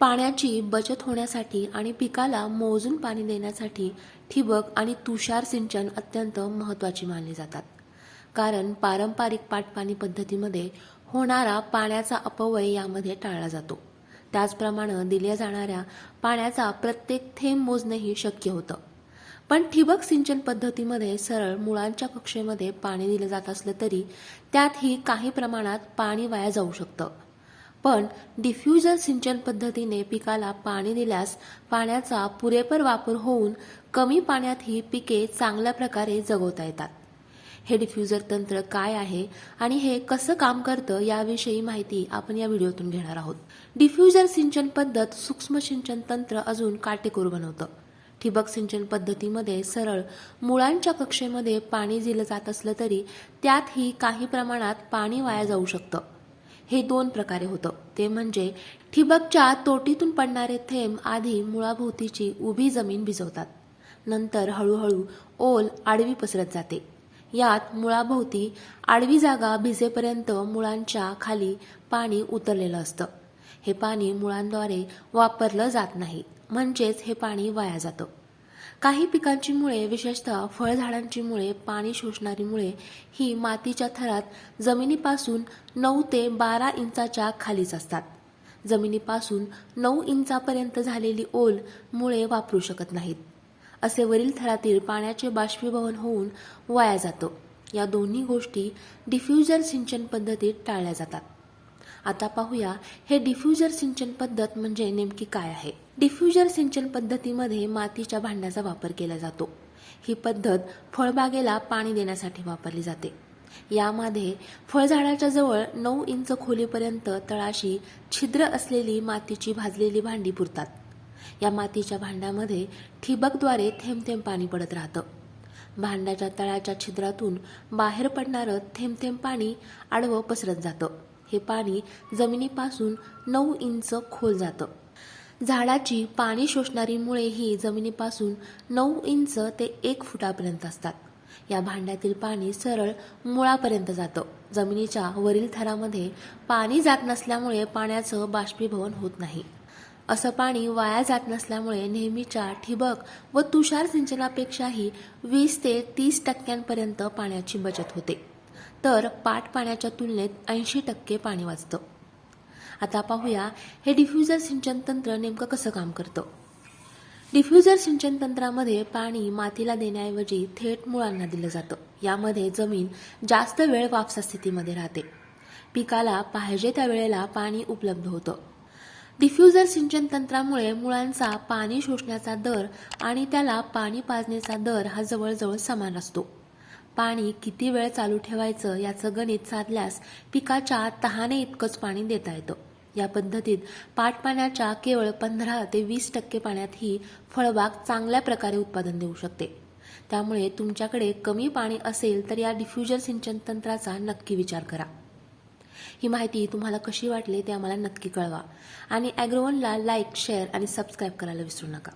पाण्याची बचत होण्यासाठी आणि पिकाला मोजून पाणी देण्यासाठी ठिबक आणि तुषार सिंचन अत्यंत महत्त्वाची मानली जातात. कारण पारंपरिक पाटपाणी पद्धतीमध्ये होणारा पाण्याचा अपव्यय यामध्ये टाळला जातो. त्याचप्रमाणे दिल्या जाणाऱ्या पाण्याचा प्रत्येक थेंब मोजणेही शक्य होतं. पण ठिबक सिंचन पद्धतीमध्ये सरळ मुळांच्या कक्षेमध्ये पाणी दिलं जात असलं तरी त्यातही काही प्रमाणात पाणी वाया जाऊ शकतं. पण डिफ्युजर सिंचन पद्धतीने पिकाला पाणी दिल्यास पाण्याचा पुरेपूर वापर होऊन कमी पाण्यातही पिके चांगल्या प्रकारे जगवता येतात. हे डिफ्युजर तंत्र काय आहे आणि हे कसं काम करतं याविषयी माहिती आपण या व्हिडिओतून घेणार आहोत. डिफ्युजर सिंचन पद्धत सूक्ष्म सिंचन तंत्र अजून काटेकोर बनवतं. ठिबक सिंचन पद्धतीमध्ये सरळ मुळांच्या कक्षेमध्ये पाणी दिलं जात असलं तरी त्यातही काही प्रमाणात पाणी वाया जाऊ शकतं. हे दोन प्रकारे होतं. ते म्हणजे ठिबकच्या तोटीतून पडणारे थेंब आधी मुळाभोवतीची उभी जमीन भिजवतात. नंतर हळूहळू ओल आडवी पसरत जाते. यात मुळाभोवती आडवी जागा भिजेपर्यंत मुळांच्या खाली पाणी उतरलेलं असतं. हे पाणी मुळांद्वारे वापरलं जात नाही. म्हणजेच हे पाणी वाया जातं. काही पिकांची मुळे विशेषतः फळझाडांची मुळे पाणी शोषणारी मुळे ही मातीच्या थरात जमिनीपासून नऊ ते बारा इंचाच्या खालीच असतात. जमिनीपासून नऊ इंचापर्यंत झालेली ओल मुळे वापरू शकत नाहीत. असे वरील थरातील पाण्याचे बाष्पीभवन होऊन वाया जातं. या दोन्ही गोष्टी डिफ्युजर सिंचन पद्धतीत टाळल्या जातात. आता पाहूया हे डिफ्युजर सिंचन पद्धत म्हणजे नेमकी काय आहे? डिफ्युजर सिंचन पद्धतीमध्ये मातीच्या भांड्याचा वापर केला जातो. ही पद्धत फळबागेला पाणी देण्यासाठी वापरली जाते. यामध्ये फळझाडाच्या जवळ नऊ इंच खोलीपर्यंत तळाशी छिद्र असलेली मातीची भाजलेली भांडी पुरतात. या मातीच्या भांड्यामध्ये ठिबकद्वारे थेंब थेंब पाणी पडत राहतं. भांड्याच्या तळाच्या छिद्रातून बाहेर पडणारं थेंब थेंब पाणी आडवं पसरत जातं. हे पाणी जमिनीपासून नऊ इंच खोल जातं. झाडाची पाणी शोषणारी मुळे ही जमिनीपासून नऊ इंच ते एक फुटापर्यंत असतात. या भांड्यातील पाणी सरळ मुळापर्यंत जातं. जमिनीच्या वरील थरामध्ये पाणी जात नसल्यामुळे पाण्याचं बाष्पीभवन होत नाही. असं पाणी वाया जात नसल्यामुळे नेहमीच्या ठिबक व तुषार सिंचनापेक्षाही वीस ते तीस टक्क्यांपर्यंत पाण्याची बचत होते. तर पाट पाण्याच्या तुलनेत ऐंशी टक्के पाणी वाचतं. आता पाहूया हे डिफ्युजर सिंचन तंत्र नेमकं कसं काम करतं? डिफ्युजर सिंचन तंत्रामध्ये पाणी मातीला देण्याऐवजी थेट मुळांना दिलं जातं. यामध्ये जमीन जास्त वेळ वापसा स्थितीमध्ये राहते. पिकाला पाहिजे त्या वेळेला पाणी उपलब्ध होतं. डिफ्युजर सिंचन तंत्रामुळे मुळांचा पाणी शोषण्याचा दर आणि त्याला पाणी पाजण्याचा दर हा जवळजवळ समान असतो. पाणी किती वेळ चालू ठेवायचं याचं गणित साधल्यास पिकाच्या तहाने इतकंच पाणी देता येतं. या पद्धतीत पाटपाण्याच्या केवळ पंधरा ते वीस टक्के पाण्यात ही फळबाग चांगल्या प्रकारे उत्पादन देऊ शकते. त्यामुळे तुमच्याकडे कमी पाणी असेल तर या डिफ्युजर सिंचन तंत्राचा नक्की विचार करा. ही माहिती तुम्हाला कशी वाटली ते आम्हाला नक्की कळवा. आणि ॲग्रोवनला लाईक शेअर आणि सबस्क्राईब करायला विसरू नका.